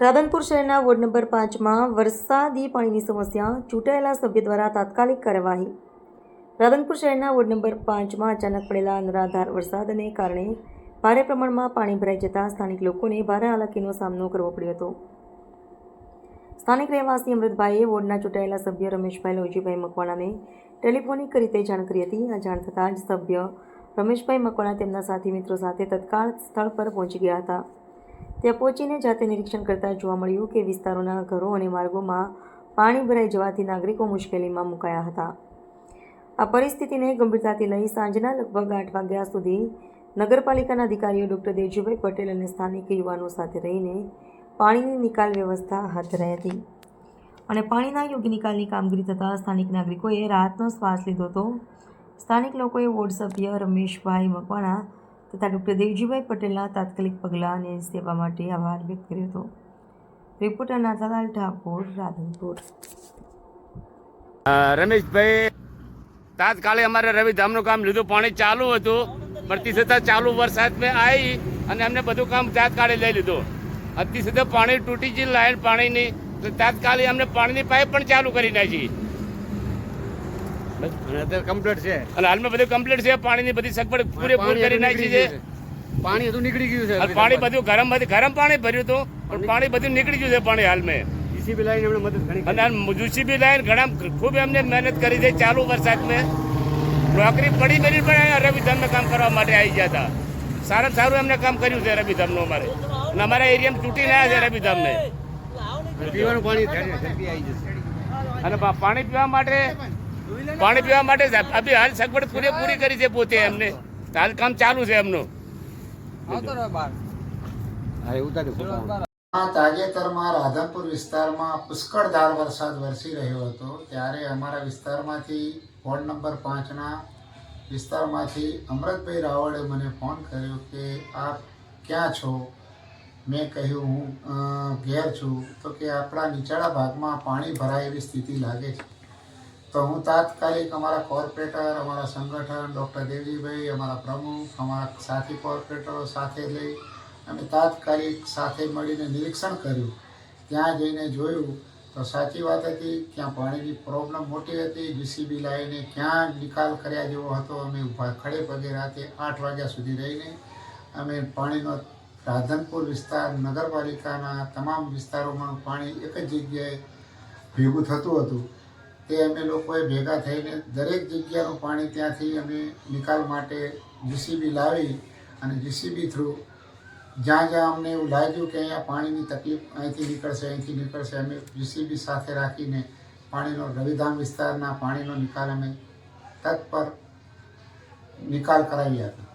રાધનપુર શહેરના ward number પાંચમાં વરસાદી પાણીની સમસ્યા ચૂંટાયેલા સભ્ય દ્વારા તાત્કાલિક કાર્યવાહી. રાધનપુર શહેરના વોર્ડ નંબર પાંચમાં અચાનક પડેલા અનરાધાર વરસાદને કારણે ભારે પ્રમાણમાં પાણી ભરાઈ જતાં સ્થાનિક લોકોને ભારે હાલાકીનો સામનો કરવો પડ્યો હતો. સ્થાનિક રહેવાસી અમૃતભાઈએ વોર્ડના ચૂંટાયેલા સભ્ય રમેશભાઈ લોજીભાઈ મકવાણાને ટેલિફોનિક રીતે જાણ કરી હતી. આ જાણ થતાં જ સભ્ય રમેશભાઈ મકવાણા તેમના સાથી મિત્રો સાથે તત્કાળ સ્થળ પર પહોંચી ગયા હતા. ત્યાં પહોંચીને જાતે નિરીક્ષણ કરતાં જોવા મળ્યું કે વિસ્તારોના ઘરો અને માર્ગોમાં પાણી ભરાઈ જવાથી નાગરિકો મુશ્કેલીમાં મુકાયા હતા. આ પરિસ્થિતિને ગંભીરતાથી લઈ સાંજના લગભગ આઠ વાગ્યા સુધી નગરપાલિકાના અધિકારીઓ ડૉક્ટર દેવજીભાઈ પટેલ અને સ્થાનિક યુવાનો સાથે રહીને પાણીની નિકાલ વ્યવસ્થા હાથ ધરાઈ હતી. અને પાણીના યોગ્ય નિકાલની કામગીરી થતાં સ્થાનિક નાગરિકોએ રાહતનો શ્વાસ લીધો હતો. સ્થાનિક લોકોએ વોર્ડ સભ્ય રમેશભાઈ મકવાણા તથા ડૉક્ટર દેવજીભાઈ પટેલના તાત્કાલિક પગલાં સેવા માટે આભાર વ્યક્ત કર્યો હતો. રિપોર્ટર નાથાલાલ ઠાકોર, રાધનપુર. રમેશભાઈ તાત્કાલિક અમારે રવિધામનું કામ લીધું, પાણી ચાલુ હતું પણ છતાં ચાલુ વરસાદ મેં આવી અને અમને બધું કામ તાત્કાલિક લઈ લીધું. અત્યાર સુધી પાણી તૂટી ગઈ લાઈન પાણીની, તો તાત્કાલિક અમને પાણીની પાઇપ પણ ચાલુ કરી નાખી. કમ્પ્લીટ છે. અને હાલમાં બધું કમ્પ્લીટ છે પાણીની બધી સગવડ પૂરેપૂરી કરી નાખી છે. પાણી નીકળી ગયું છે પાણી બધું ગરમ ગરમ પાણી ભર્યું હતું પણ પાણી બધું નીકળી ગયું છે પાણી હાલમાં. જીસીબી લાઈન એમણે મદદ ઘણી અને જીસીબી લાઈન ઘણા ખૂબ એમને મહેનત કરી છે ચાલુ વરસાદ મેં નોકરી પડી કરી પણ રવિધામમાં કામ કરવા માટે આવી ગયા હતા. સારા સારું એમને કામ કર્યું છે રવિધામનું અમારે. અને અમારા એરિયામાં તૂટી રહ્યા છે રવિધામને. પીવાનું પાણી અને પાણી પીવા માટે પાણી પીવા માટે અભી હાલ સગવડ પૂરેપૂરી કરી છે પોતે એમને. હાલ કામ ચાલુ છે એમનું. તાજેતરમાં રાધનપુર વિસ્તારમાં પુષ્કળધાર વરસાદ વરસી રહ્યો હતો. ત્યારે અમારા વિસ્તારમાંથી વોર્ડ નંબર પાંચના વિસ્તારમાંથી અમૃતભાઈ રાવળે મને ફોન કર્યો કે આપ ક્યાં છો? મેં કહ્યું હું ઘેર છું. તો કે આપણા નીચાણા ભાગમાં પાણી ભરાય એવી સ્થિતિ લાગે છે. તો હું તાત્કાલિક અમારા કોર્પોરેટર અમારા સંગઠન, ડૉક્ટર દેવજીભાઈ, અમારા પ્રમુખ, અમારા સાથી કોર્પોરેટરો સાથે લઈ અને તાત્કાલિક સાથે મળીને નિરીક્ષણ કર્યું. ત્યાં જઈને જોયું તો સાચી વાત હતી, ત્યાં પાણીની પ્રોબ્લેમ મોટી હતી જીસીબી લાવીને ક્યાં નિકાલ કર્યા જેવો હતો, અમે ઊભા ખડે પગે રાતે આઠ વાગ્યા સુધી રહીને અમે પાણીનો રાધનપુર વિસ્તાર, નગરપાલિકાના તમામ વિસ્તારોમાં પાણી એક જ જગ્યાએ ભેગું થતું હતું. તે અમે લોકોએ ભેગા થઈને દરેક જગ્યાનું પાણી ત્યાંથી અમે નિકાલ માટે જીસીબી લાવી અને જીસીબી થ્રુ જ્યાં જ્યાં અમને એવું લાગ્યું કે અહીંયા પાણીની તકલીફ અહીંથી નીકળશે અહીંથી નીકળશે, અમે જીસીબી સાથે રાખીને પાણીનો રવિધામ વિસ્તારના પાણીનો નિકાલ અમે તત્પર નિકાલ કરાવ્યા હતા.